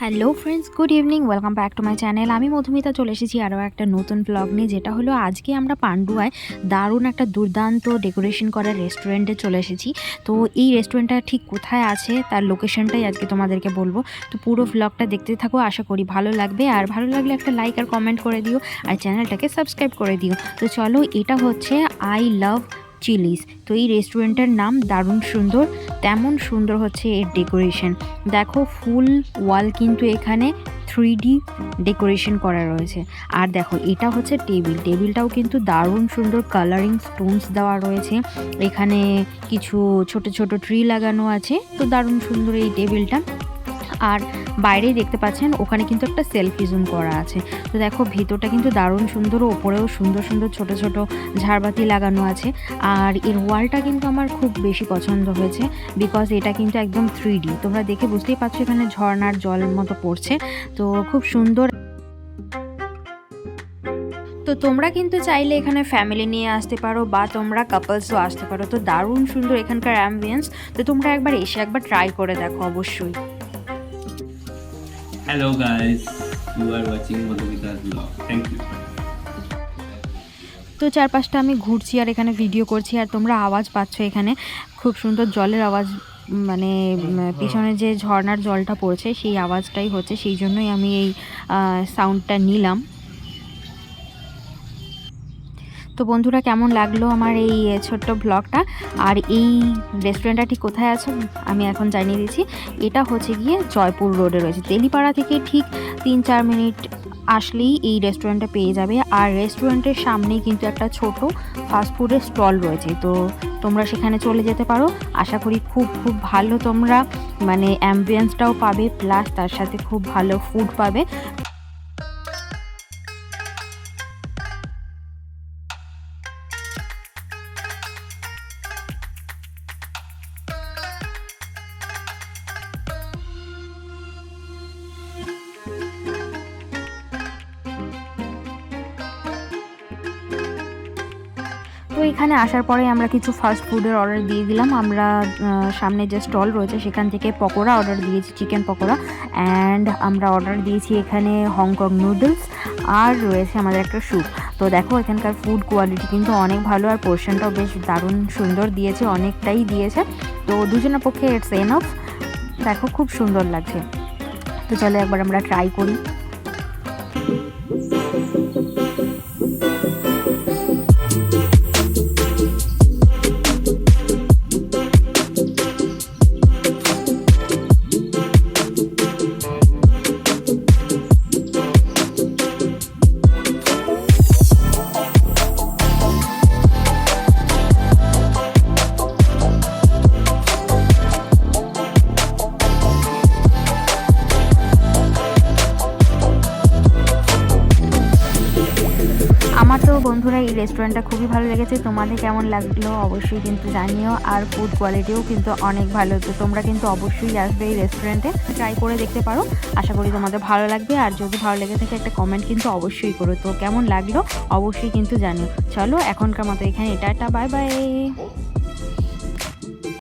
Hello friends good evening welcome back to my channel আমি মধুমিতা চলে এসেছি আরও একটা নতুন ব্লগ নিয়ে, যেটা হলো আজকে আমরা পান্ডুয়ায় দারুণ একটা দুর্দান্ত ডেকোরেশন করা রেস্টুরেন্টে চলে এসেছি। তো এই রেস্টুরেন্টটা ঠিক কোথায় আছে, তার লোকেশনটাই আজকে তোমাদেরকে বলব। তো পুরো ব্লগটা দেখতে থাকো, আশা করি ভালো লাগবে। আর ভালো লাগলে একটা লাইক আর কমেন্ট করে দিও, আর চ্যানেলটাকে সাবস্ক্রাইব করে দিও। তো চলো, এটা হচ্ছে আই লাভ চিলিস। তো এই রেস্টুরেন্টের নাম দারুণ সুন্দর, তেমন সুন্দর হচ্ছে এর ডেকোরেশন। দেখো, ফুল ওয়াল কিন্তু এখানে থ্রি ডি ডেকোরেশন করা রয়েছে। আর দেখো, এটা হচ্ছে টেবিল। টেবিলটাও কিন্তু দারুণ সুন্দর, কালারিং স্টোনস দেওয়া রয়েছে। এখানে কিছু ছোট ছোট ট্রি লাগানো আছে। তো দারুণ সুন্দর এই টেবিলটা। আর বাইরেই দেখতে পাচ্ছেন ওখানে কিন্তু একটা সেলফি জুম করা আছে। তো দেখো, ভিতরটা কিন্তু দারুণ সুন্দর ওপরেও সুন্দর সুন্দর ছোট ছোট ঝাড়বাতি লাগানো আছে। আর এর ওয়ালটা কিন্তু আমার খুব বেশি পছন্দ হয়েছে বিকজ এটা কিন্তু একদম থ্রিডি তোমরা দেখে বুঝতেই পারছ এখানে ঝর্ণার জলের মতো পড়ছে। তো খুব সুন্দর তো তোমরা কিন্তু চাইলে এখানে ফ্যামিলি নিয়ে আসতে পারো বা তোমরা কাপলসও আসতে পারো। তো দারুণ সুন্দর এখানকার অ্যাম্বিয়েন্স তো তোমরা একবার এসে একবার ট্রাই করে দেখো অবশ্যই। Hello guys, you are watching Madhumita's vlog. Thank you. তো চারপাশটা আমি ঘুরছি আর এখানে ভিডিও করছি আর তোমরা আওয়াজ পাচ্ছ এখানে খুব সুন্দর জলের আওয়াজ মানে পিছনে যে ঝর্নার জলটা পড়ছে সেই আওয়াজটাই হচ্ছে সেই জন্যই আমি এই সাউন্ডটা নিলাম তো বন্ধুরা, কেমন লাগল আমার এই ছোট্ট ব্লগটা আর এই রেস্টুরেন্টটা ঠিক কোথায় আছে আমি এখন জানিয়ে দিচ্ছি। এটা হচ্ছে গিয়ে জয়পুর রোডে রয়েছে। তেলিপাড়া থেকে ঠিক তিন চার মিনিট আসলেই এই রেস্টুরেন্টটা পেয়ে যাবে। আর রেস্টুরেন্টের সামনেই কিন্তু একটা ছোট ফাস্টফুডের স্টল রয়েছে। তো তোমরা সেখানে চলে যেতে পারো। আশা করি খুব খুব ভালো তোমরা মানে অ্যাম্বিয়েন্সটাও পাবে। প্লাস তার সাথে খুব ভালো ফুড পাবে। এখানে আসার পরে আমরা কিছু ফাস্ট ফুডের অর্ডার দিয়ে দিলাম। আমরা সামনে যে স্টল রয়েছে সেখান থেকে পকোড়া অর্ডার দিয়েছি চিকেন পকোড়া। অ্যান্ড আমরা অর্ডার দিয়েছি এখানে হংকং নুডলস আর রয়েছে আমাদের একটা স্যুপ তো দেখো, এখানকার ফুড কোয়ালিটি কিন্তু অনেক ভালো আর পোর্শনটাও বেশ দারুণ সুন্দর দিয়েছে, অনেকটাই দিয়েছে। তো দুজনের পক্ষে ইটস এনফ দেখো, খুব সুন্দর লাগছে। তো চলো একবার আমরা ট্রাই করি। আমার তো বন্ধুরা এই রেস্টুরেন্টটা খুবই ভালো লেগেছে। তোমাদের কেমন লাগল অবশ্যই কিন্তু জানিও। আর ফুড কোয়ালিটিও কিন্তু অনেক ভালো। তো তোমরা কিন্তু অবশ্যই আসবে এই রেস্টুরেন্টে ট্রাই করে দেখতে পারো। আশা করি তোমাদের ভালো লাগবে। আর যদি ভালো লেগে থাকে একটা কমেন্ট কিন্তু অবশ্যই করো। তো কেমন লাগল অবশ্যই কিন্তু জানিও। চলো এখনকার মতো এখানে এটা একটা বাই বাই